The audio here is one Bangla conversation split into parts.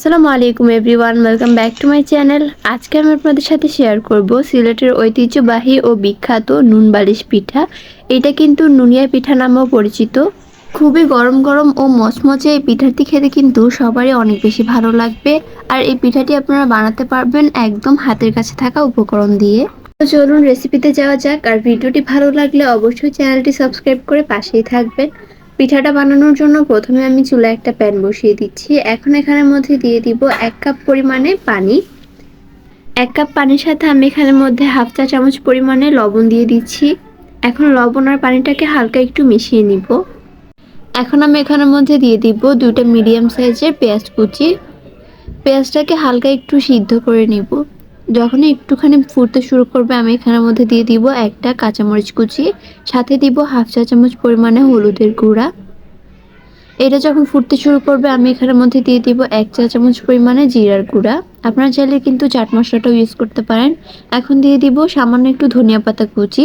আসসালামু আলাইকুম everyone, welcome back to my channel. আজকে আমি আপনাদের সাথে শেয়ার করব সিলেটের ঐতিহ্যবাহী ও বিখ্যাত নুন বালিশ পিঠা। এটা কিন্তু নুনিয়া পিঠা নামেও পরিচিত। খুবই গরম গরম ও মচমচে এই পিঠাটি খেতে কিন্তু সবারই অনেক বেশি ভালো লাগবে। আর এই পিঠাটি আপনারা বানাতে পারবেন একদম হাতের কাছে থাকা উপকরণ দিয়ে। তো চলুন রেসিপিতে যাওয়া যাক। আর ভিডিওটি ভালো লাগলে অবশ্যই চ্যানেলটি সাবস্ক্রাইব করে পাশেই থাকবেন। পিঠাটা বানানোর জন্য প্রথমে আমি চুলায় একটা প্যান বসিয়ে দিচ্ছি। এখন এখানের মধ্যে দিয়ে দিব এক কাপ পরিমাণে পানি। এক কাপ পানির সাথে আমি এখানের মধ্যে হাফ চা চামচ পরিমাণে লবণ দিয়ে দিচ্ছি। এখন লবণ আর পানিটাকে হালকা একটু মিশিয়ে নিব। এখন আমি এখানের মধ্যে দিয়ে দিব দুটো মিডিয়াম সাইজের পেঁয়াজ কুচি। পেঁয়াজটাকে হালকা একটু সিদ্ধ করে নিব। যখন একটুখানি ফুটতে শুরু করবে, আমি এখানের মধ্যে দিয়ে দিব একটা কাঁচামরিচ কুচি, সাথে দিব হাফ চা চামচ পরিমাণে হলুদের গুঁড়া। এটা যখন ফুটতে শুরু করবে, আমি এখানের মধ্যে দিয়ে দিব এক চা চামচ পরিমাণে জিরার গুঁড়া। আপনারা চাইলে কিন্তু চাট মশলাটাও ইউজ করতে পারেন। এখন দিয়ে দিব সামান্য একটু ধনিয়া পাতা কুচি।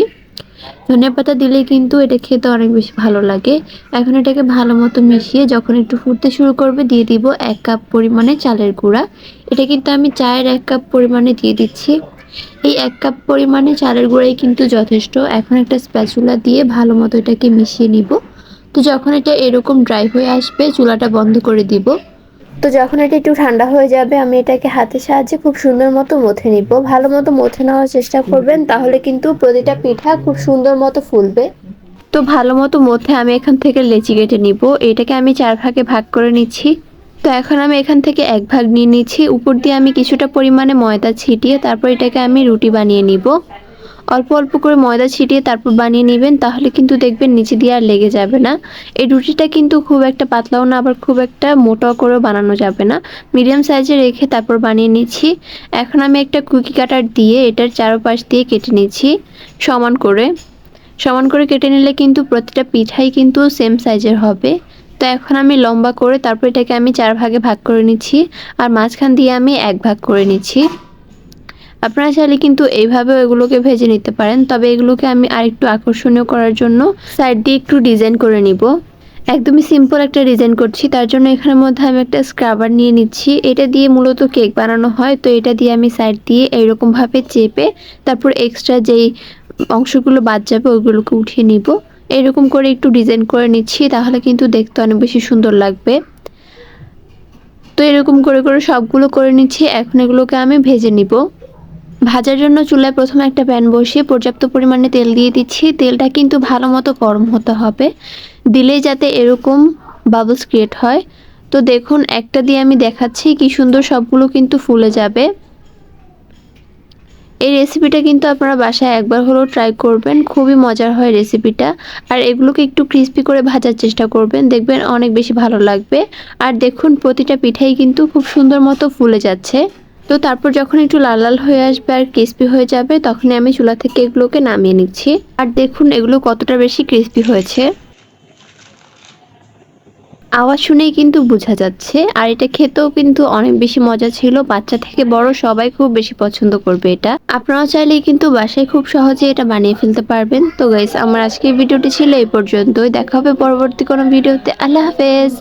ধনিয়া পাতা দিলেই কিন্তু এটা খেতে অনেক বেশি ভালো লাগে। এখন এটাকে ভালো মতো মিশিয়ে যখন একটু ফুটতে শুরু করবে, দিয়ে দিব এক কাপ পরিমাণে চালের গুঁড়া। এটা কিন্তু আমি চায়ের এক কাপ পরিমাণে দিয়ে দিচ্ছি। এই এক কাপ পরিমাণে চালের গুঁড়াই কিন্তু যথেষ্ট। এখন একটা স্প্যাচুলা দিয়ে ভালো মতো এটাকে মিশিয়ে নিব। তো যখন এটা এরকম ড্রাই হয়ে আসবে, চুলাটা বন্ধ করে দিব। তো যখন এটা একটু ঠান্ডা হয়ে যাবে, আমি এটাকে হাতের সাহায্যে খুব সুন্দর মতো মথে নিব। ভালো মতো মথে নেওয়ার চেষ্টা করবেন, তাহলে কিন্তু প্রতিটা পিঠা খুব সুন্দর মতো ফুলবে। তো ভালো মতো মধ্যে আমি এখান থেকে লেচি কেটে নিব। এটাকে আমি চার ভাগে ভাগ করে নিচ্ছি। তো এখন আমি এখান থেকে এক ভাগ নিয়ে নিচ্ছি। উপর দিয়ে আমি কিছুটা পরিমাণে ময়দা ছিটিয়ে তারপর এটাকে আমি রুটি বানিয়ে নিব। অল্প অল্প করে ময়দা ছিটিয়ে তারপর বানিয়ে নেবেন, তাহলে কিন্তু দেখবেন নিচে দিয়ে আর লেগে যাবে না। এই রুটিটা কিন্তু খুব একটা পাতলাও না, আবার খুব একটা মোটাও করেও বানানো যাবে না। মিডিয়াম সাইজে রেখে তারপর বানিয়ে নিচ্ছি। এখন আমি একটা কুকি কাটার দিয়ে এটার চারপাশ দিয়ে কেটে নিচ্ছি সমান করে। সমান করে কেটে নিলে কিন্তু প্রতিটা পিঠাই কিন্তু সেম সাইজের হবে। তো এখন আমি লম্বা করে তারপর এটাকে আমি চার ভাগে ভাগ করে নিচ্ছি, আর মাঝখান দিয়ে আমি এক ভাগ করে নিচ্ছি। আপনারা চাইলে কিন্তু এইভাবে এগুলোকে ভেজে নিতে পারেন। তবে এগুলোকে আমি আরেকটু আকর্ষণীয় করার জন্য সাইড দিয়ে একটু ডিজাইন করে নিব। একদমই সিম্পল একটা ডিজাইন করছি, তার জন্য এখানের মধ্যে আমি একটা স্ক্রাবার নিয়ে নিচ্ছি। এটা দিয়ে মূলত কেক বানানো হয়, তো এটা দিয়ে আমি সাইড দিয়ে এইরকমভাবে চেপে তারপর এক্সট্রা যেই অংশগুলো বাদ যাবে ওইগুলোকে উঠিয়ে নিব। এরকম করে একটু ডিজাইন করে নিচ্ছি, তাহলে কিন্তু দেখতে অনেক বেশি সুন্দর লাগবে। তো এরকম করে করে সবগুলো করে নিচ্ছি, এখন এগুলোকে আমি ভেজে নিব। ভাজার জন্য চুলায় প্রথমে একটা প্যান বসিয়ে পর্যাপ্ত পরিমাণে তেল দিয়ে দিচ্ছি। তেলটা কিন্তু ভালো মতো গরম হতে হবে। দিলেই যাতে এরকম বাবলস ক্রিয়েট হয়। তো দেখুন, একটা দিয়ে আমি দেখাচ্ছি কি সুন্দর সবগুলো কিন্তু ফুলে যাবে। এই রেসিপিটা কিন্তু আপনারা বাসায় একবার হলেও ট্রাই করবেন। খুবই মজার হয় রেসিপিটা আর এগুলোকে একটু ক্রিস্পি করে ভাজার চেষ্টা করবেন। দেখবেন অনেক বেশি ভালো লাগবে। আর দেখুন, প্রতিটা পিঠাই কিন্তু খুব সুন্দর মতো ফুলে যাচ্ছে। তো তারপর যখন একটু লাল লাল হয়ে আসবে আর ক্রিস্পি হয়ে যাবে, তখনই আমি চুলা থেকে এগুলোকে নামিয়ে নিচ্ছি। আর দেখুন, এগুলো কতটা বেশি ক্রিস্পি হয়েছে। আওয়াজ শুনেই কিন্তু বোঝা যাচ্ছে, আর এটা খেতেও কিন্তু অনেক বেশি মজা ছিল। বাচ্চা থেকে বড় সবাই খুব বেশি পছন্দ করবে এটা। আপনারাও চাইলেই কিন্তু বাসায় খুব সহজে এটা বানিয়ে ফেলতে পারবেন। তো গাইস আমার আজকের ভিডিওটি ছিল এই পর্যন্তই। দেখা হবে পরবর্তী কোনো ভিডিওতে। আল্লাহ হাফেজ।